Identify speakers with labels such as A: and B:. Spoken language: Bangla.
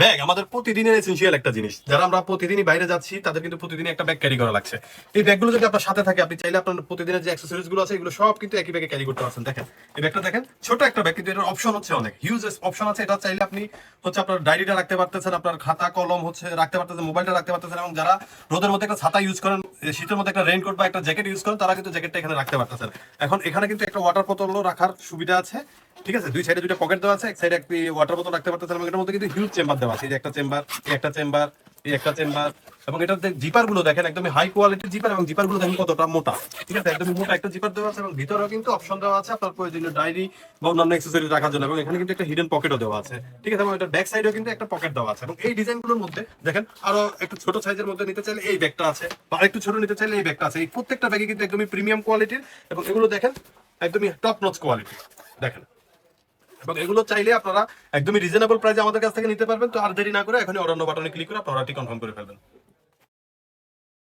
A: ব্যাগ, আমাদের প্রতিদিনের এসেন্সিয়াল একটা জিনিস। যারা আমরা প্রতিদিনই বাইরে যাচ্ছি, তাদের কিন্তু প্রতিদিনই একটা ব্যাগ ক্যারি করা লাগছে। এই ব্যাগগুলো যদি আপনার সাথে থাকে, আপনি চাইলে আপনার প্রতিদিনের যে অ্যাক্সেসরিজগুলো আছে, এগুলো সব কিন্তু একই ব্যাগে ক্যারি করতে পারছেন। দেখেন, এই ব্যাগটা দেখেন, ছোট একটা ব্যাগ কিন্তু এটার অপশন হচ্ছে অনেক। হিউজ অপশন আছে, এটা চাইলে আপনি হচ্ছে আপনার ডায়েরিটা রাখতে পারতেছেন, আপনার খাতা, কলম হচ্ছে রাখতে পারতেছেন মোবাইলটা রাখতে পারতেছেন, এবং যারা রোদের মধ্যে একটা ছাতা ইউজ করেন শীতের মধ্যে একটা রেইনকোট বা একটা জ্যাকেট ইউজ করেন, তারা কিন্তু জ্যাকেটটা এখানে রাখতে পারতেছেন। এখন এখানে কিন্তু একটা ওয়াটার বোতলও রাখার সুবিধা আছে, ঠিক আছে? দুই সাইডে দুইটা পকেট দেওয়া আছে, এক সাইডে একটি ওয়াটার বোতল রাখতে পারতেছেন, এবং এটার মধ্যে কিন্তু হিউজ চেম্বার আছে। একটা চেম্বার একটা চেম্বার একটা চেম্বার এবং জিপারগুলো দেখেন, একদমই হাই কোয়ালিটির জিপার এবং জিপারগুলো দেখেন কতটা মোটা। ঠিক আছে? মোটা একটা জিপার দেওয়া আছে, এবং কিন্তু অপশন দেওয়া আছে আপনার প্রয়োজনীয় ডায়েরি বা অন্যান্য রাখার জন্য, এবং এখানে কিন্তু একটা হিডেন পকেটও দেওয়া আছে। ঠিক আছে? এবং এটার ব্যাক সাইডেও কিন্তু একটা পকেট দেওয়া আছে। এবং এই ডিজাইনগুলোর মধ্যে দেখেন, আরও একটু ছোট সাইজের মধ্যে নিতে চাইলে এই ব্যাগটা আছে, বা একটু ছোট নিতে চাইলে এই ব্যাগটা আছে। এই প্রত্যেকটা ব্যাগে কিন্তু একদমই প্রিমিয়াম কোয়ালিটির এবং এগুলো দেখেন, একদমই টপ নচ কোয়ালিটি দেখেন এবং এগুলো চাইলে আপনারা একদমই রিজনেবল প্রাইসে আমাদের কাছ থেকে নিতে পারবেন। তো আর দেরি না করে এখনই অরণ্য বাটনে ক্লিক করে আপনারা কনফার্ম করে ফেলবেন।